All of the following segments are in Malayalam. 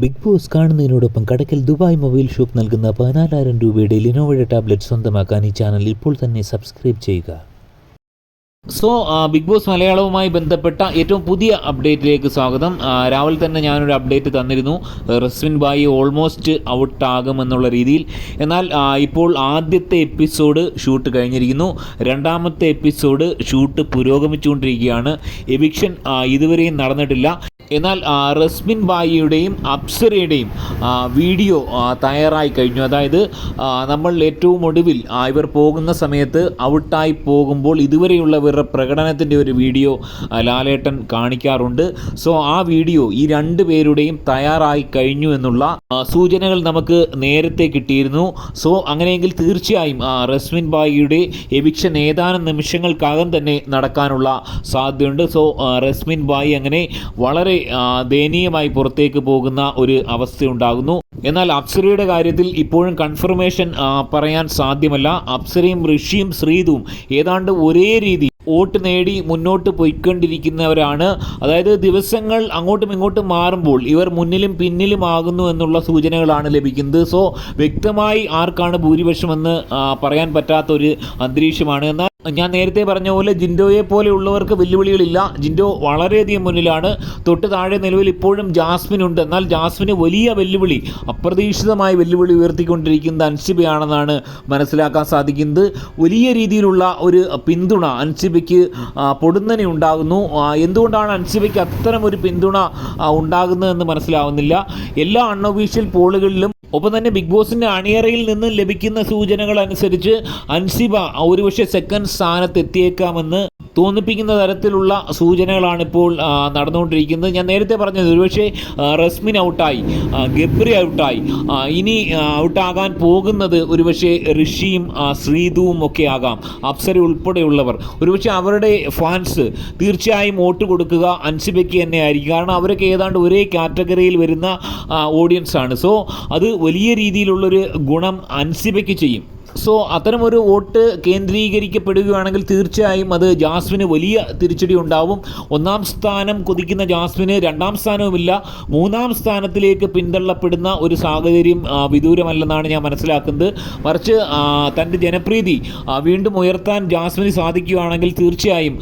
ബിഗ് ബോസ് കാണുന്നതിനോടൊപ്പം കടക്കൽ ദുബായ് മൊബൈൽ ഷോപ്പ് നൽകുന്ന പതിനാലായിരം രൂപയുടെ ലിനോവയുടെ ടാബ്ലറ്റ് സ്വന്തമാക്കാൻ ഈ ചാനൽ ഇപ്പോൾ തന്നെ സബ്സ്ക്രൈബ് ചെയ്യുക. സോ ബിഗ് ബോസ് മലയാളവുമായി ബന്ധപ്പെട്ട ഏറ്റവും പുതിയ അപ്ഡേറ്റിലേക്ക് സ്വാഗതം. രാവിലെ തന്നെ ഞാനൊരു അപ്ഡേറ്റ് തന്നിരുന്നു. റസ്വിൻ ബായി ഓൾമോസ്റ്റ് ഔട്ട് ആകുമെന്നുള്ള രീതിയിൽ. എന്നാൽ ഇപ്പോൾ ആദ്യത്തെ എപ്പിസോഡ് ഷൂട്ട് കഴിഞ്ഞിരിക്കുന്നു. രണ്ടാമത്തെ എപ്പിസോഡ് ഷൂട്ട് പുരോഗമിച്ചുകൊണ്ടിരിക്കുകയാണ്. എവിക്ഷൻ ഇതുവരെയും നടന്നിട്ടില്ല. എന്നാൽ റസ്മിൻ ബായിയുടെയും അപ്സരയുടെയും വീഡിയോ തയ്യാറായി കഴിഞ്ഞു. അതായത് നമ്മൾ ഏറ്റവും ഒടുവിൽ ഇവർ പോകുന്ന സമയത്ത് ഔട്ടായി പോകുമ്പോൾ ഇതുവരെയുള്ള ഇവരുടെ പ്രകടനത്തിന്റെ ഒരു വീഡിയോ ലാലേട്ടൻ കാണിക്കാറുണ്ട്. സോ ആ വീഡിയോ ഈ രണ്ട് പേരുടെയും തയ്യാറായി കഴിഞ്ഞു എന്നുള്ള സൂചനകൾ നമുക്ക് നേരത്തെ കിട്ടിയിരുന്നു. സോ അങ്ങനെയെങ്കിൽ തീർച്ചയായും റസ്മിൻ ബായിയുടെ എവിക്ഷൻ ഏതാനും നിമിഷങ്ങൾക്കകം തന്നെ നടക്കാനുള്ള സാധ്യതയുണ്ട്. സോ റസ്മിൻ ബായി അങ്ങനെ വളരെ ദയനീയമായി പുറത്തേക്ക് പോകുന്ന ഒരു അവസ്ഥയുണ്ടാകുന്നു. എന്നാൽ അപ്സരയുടെ കാര്യത്തിൽ ഇപ്പോഴും കൺഫർമേഷൻ പറയാൻ സാധ്യമല്ല. അപ്സരയും ഋഷിയും ശ്രീതുവും ഏതാണ്ട് ഒരേ രീതി വോട്ട് നേടി മുന്നോട്ട് പോയിക്കൊണ്ടിരിക്കുന്നവരാണ്. അതായത് ദിവസങ്ങൾ അങ്ങോട്ടും ഇങ്ങോട്ടും മാറുമ്പോൾ ഇവർ മുന്നിലും പിന്നിലും പിന്നിലുമാകുന്നു എന്നുള്ള സൂചനകളാണ് ലഭിക്കുന്നത്. സോ വ്യക്തമായി ആർക്കാണ് ഭൂരിപക്ഷമെന്ന് പറയാൻ പറ്റാത്ത ഒരു അന്തരീക്ഷമാണ്. എന്നാൽ ഞാൻ നേരത്തെ പറഞ്ഞ പോലെ ജിൻഡോയെ പോലെയുള്ളവർക്ക് വെല്ലുവിളികളില്ല. ജിൻഡോ വളരെയധികം മുന്നിലാണ്. തൊട്ട് താഴെ നിലവിൽ ഇപ്പോഴും ജാസ്മിൻ ഉണ്ട്. എന്നാൽ ജാസ്മിന് വലിയ വെല്ലുവിളി അപ്രതീക്ഷിതമായ വെല്ലുവിളി ഉയർത്തിക്കൊണ്ടിരിക്കുന്നത് അൻസിബയാണെന്നാണ് മനസ്സിലാക്കാൻ സാധിക്കുന്നത്. വലിയ രീതിയിലുള്ള ഒരു പിന്തുണ അൻസിബയ്ക്ക് പൊടുന്നനെ ഉണ്ടാകുന്നു. എന്തുകൊണ്ടാണ് അൻസിബയ്ക്ക് അത്തരം ഒരു പിന്തുണ ഉണ്ടാകുന്നതെന്ന് മനസ്സിലാവുന്നില്ല. എല്ലാ അൺഒഫീഷ്യൽ പോളുകളിലും ഒപ്പം തന്നെ ബിഗ് ബോസിന്റെ അണിയറയിൽ നിന്ന് ലഭിക്കുന്ന സൂചനകൾ അനുസരിച്ച് അൻസിബ ഒരുപക്ഷെ സെക്കൻഡ് സ്ഥാനത്ത് എത്തിയേക്കാമെന്ന് തോന്നിപ്പിക്കുന്ന തരത്തിലുള്ള സൂചനകളാണ് ഇപ്പോൾ നടന്നുകൊണ്ടിരിക്കുന്നത്. ഞാൻ നേരത്തെ പറഞ്ഞത് ഒരുപക്ഷെ റസ്മിൻ ഔട്ടായി ഗബ്രി ഔട്ടായി ഇനി ഔട്ടാകാൻ പോകുന്നത് ഒരുപക്ഷെ ഋഷിയും ശ്രീതുവും ഒക്കെ ആകാം അപ്സര ഉൾപ്പെടെയുള്ളവർ. ഒരുപക്ഷെ അവരുടെ ഫാൻസ് തീർച്ചയായും വോട്ട് കൊടുക്കുക അൻസിബയ്ക്ക് തന്നെ ആയിരിക്കും കാരണം അവരൊക്കെ ഏതാണ്ട് ഒരേ കാറ്റഗറിയിൽ വരുന്ന ഓഡിയൻസാണ്. സോ അത് വലിയ രീതിയിലുള്ളൊരു ഗുണം അൻസിബയ്ക്ക് ചെയ്യും. സോ അത്തരമൊരു വോട്ട് കേന്ദ്രീകരിക്കപ്പെടുകയാണെങ്കിൽ തീർച്ചയായും അത് ജാസ്മിന് വലിയ തിരിച്ചടി ഉണ്ടാവും. ഒന്നാം സ്ഥാനം കൊതിക്കുന്ന ജാസ്മിന് രണ്ടാം സ്ഥാനവുമില്ല. മൂന്നാം സ്ഥാനത്തിലേക്ക് പിന്തള്ളപ്പെടുന്ന ഒരു സാഹചര്യം വിദൂരമല്ലെന്നാണ് ഞാൻ മനസ്സിലാക്കുന്നത്. മറിച്ച് തന്റെ ജനപ്രീതി വീണ്ടും ഉയർത്താൻ ജാസ്മിന് സാധിക്കുകയാണെങ്കിൽ തീർച്ചയായും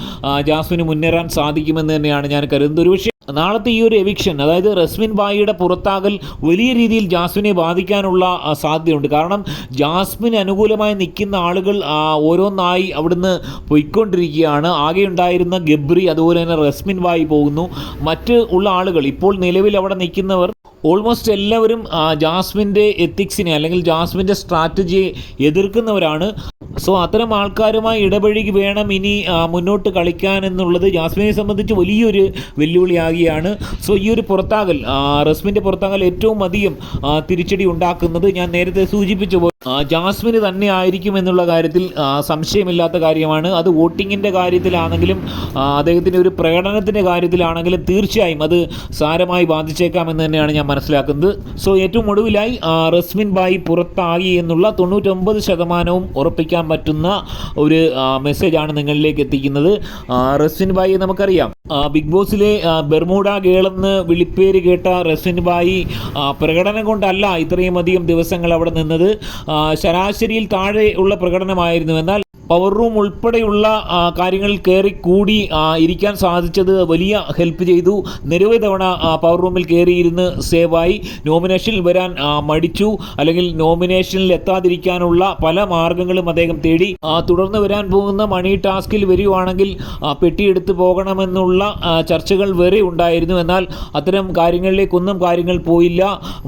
ജാസ്മിന് മുന്നേറാൻ സാധിക്കുമെന്ന് തന്നെയാണ് ഞാൻ കരുതുന്നത്. ഒരുപക്ഷെ നാളത്തെ ഈ ഒരു എവിക്ഷൻ അതായത് റസ്മിൻ ബായിയുടെ പുറത്താകൽ വലിയ രീതിയിൽ ജാസ്മിനെ ബാധിക്കാനുള്ള സാധ്യതയുണ്ട്. കാരണം ജാസ്മിന് അനുകൂലമായി നിൽക്കുന്ന ആളുകൾ ഓരോന്നായി അവിടുന്ന് പൊയ്ക്കൊണ്ടിരിക്കുകയാണ്. ആകെ ഉണ്ടായിരുന്ന ഗബ്രി അതുപോലെ തന്നെ റസ്മിൻ ബായി പോകുന്നു. മറ്റ് ഉള്ള ആളുകൾ ഇപ്പോൾ നിലവിൽ അവിടെ നിൽക്കുന്നവർ ഓൾമോസ്റ്റ് എല്ലാവരും ജാസ്മിന്റെ എത്തിക്സിനെ അല്ലെങ്കിൽ ജാസ്മിന്റെ സ്ട്രാറ്റജിയെ എതിർക്കുന്നവരാണ്. സോ അത്തരം ആൾക്കാരുമായി ഇടപഴകി വേണം ഇനി മുന്നോട്ട് കളിക്കാൻ എന്നുള്ളത്. ജാസ്മിനെ സംബന്ധിച്ച് വലിയൊരു വെല്ലുവിളിയാകുകയാണ്. സോ ഈ ഒരു പുറത്താകൽ റസ്മിന്റെ പുറത്താകൽ ഏറ്റവും അധികം തിരിച്ചടി ഉണ്ടാക്കുന്നത് ഞാൻ നേരത്തെ സൂചിപ്പിച്ച ജാസ്മിന് തന്നെ ആയിരിക്കും എന്നുള്ള കാര്യത്തിൽ സംശയമില്ലാത്ത കാര്യമാണ്. അത് വോട്ടിങ്ങിന്റെ കാര്യത്തിലാണെങ്കിലും അദ്ദേഹത്തിന്റെ ഒരു പ്രകടനത്തിന്റെ കാര്യത്തിലാണെങ്കിലും തീർച്ചയായും അത് സാരമായി ബാധിച്ചേക്കാമെന്ന് തന്നെയാണ് ഞാൻ മനസ്സിലാക്കുന്നത്. സോ ഏറ്റവും ഒടുവിലായി റസ്മിൻ ബായി പുറത്തായി എന്നുള്ള തൊണ്ണൂറ്റൊമ്പത് ശതമാനവും ഉറപ്പിക്കാൻ പറ്റുന്ന ഒരു മെസ്സേജാണ് നിങ്ങളിലേക്ക് എത്തിക്കുന്നത്. റസ്മിൻ ബായി നമുക്കറിയാം. ബിഗ് ബോസിലെ ബെർമൂഡ ഗേളെന്ന് വിളിപ്പേര് കേട്ട റസ്മിൻ ബായി പ്രകടനം കൊണ്ടല്ല ഇത്രയും അധികം ദിവസങ്ങൾ അവിടെ നിന്നത്. ശരാശരിയിൽ താഴെ ഉള്ള പ്രകടനമായിരുന്നു. എന്നാൽ പവർ റൂം ഉൾപ്പെടെയുള്ള കാര്യങ്ങളിൽ കയറി കൂടി ഇരിക്കാൻ സാധിച്ചത് വലിയ ഹെൽപ്പ് ചെയ്തു. നിരവധി തവണ പവർ റൂമിൽ കയറിയിരുന്ന് സേവായി നോമിനേഷനിൽ വരാൻ മടിച്ചു. അല്ലെങ്കിൽ നോമിനേഷനിൽ എത്താതിരിക്കാനുള്ള പല മാർഗങ്ങളും അദ്ദേഹം തേടി. തുടർന്ന് വരാൻ പോകുന്ന മണി ടാസ്കിൽ വരികയാണെങ്കിൽ പെട്ടിയെടുത്ത് പോകണമെന്നുള്ള ചർച്ചകൾ വരെ ഉണ്ടായിരുന്നു. എന്നാൽ അത്തരം കാര്യങ്ങളിലേക്കൊന്നും കാര്യങ്ങൾ പോയില്ല.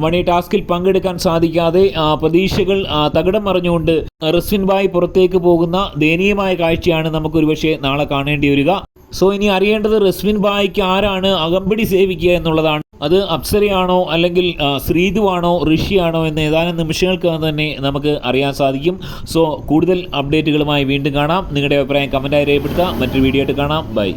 മണി ടാസ്കിൽ പങ്കെടുക്കാൻ സാധിക്കാതെ പ്രതീക്ഷകൾ തകിടം മറിഞ്ഞുകൊണ്ട് റസ്വിൻ ബായ് പുറത്തേക്ക് പോകുന്ന ദയനീയമായ കാഴ്ചയാണ് നമുക്ക് ഒരുപക്ഷെ നാളെ കാണേണ്ടി വരിക സോ ഇനി അറിയേണ്ടത് റസ്മിൻ ബായിക്ക് ആരാണ് അകമ്പടി സേവിക്കുക എന്നുള്ളതാണ്. അത് അപ്സരയാണോ അല്ലെങ്കിൽ ശ്രീതുവാണോ ഋഷിയാണോ എന്ന് ഏതാനും നിമിഷങ്ങൾക്ക് തന്നെ നമുക്ക് അറിയാൻ സാധിക്കും. സോ കൂടുതൽ അപ്ഡേറ്റുകളുമായി വീണ്ടും കാണാം. നിങ്ങളുടെ അഭിപ്രായം കമന്റായി രേഖപ്പെടുത്തുക. മറ്റൊരു വീഡിയോ ആയിട്ട് കാണാം. ബൈ.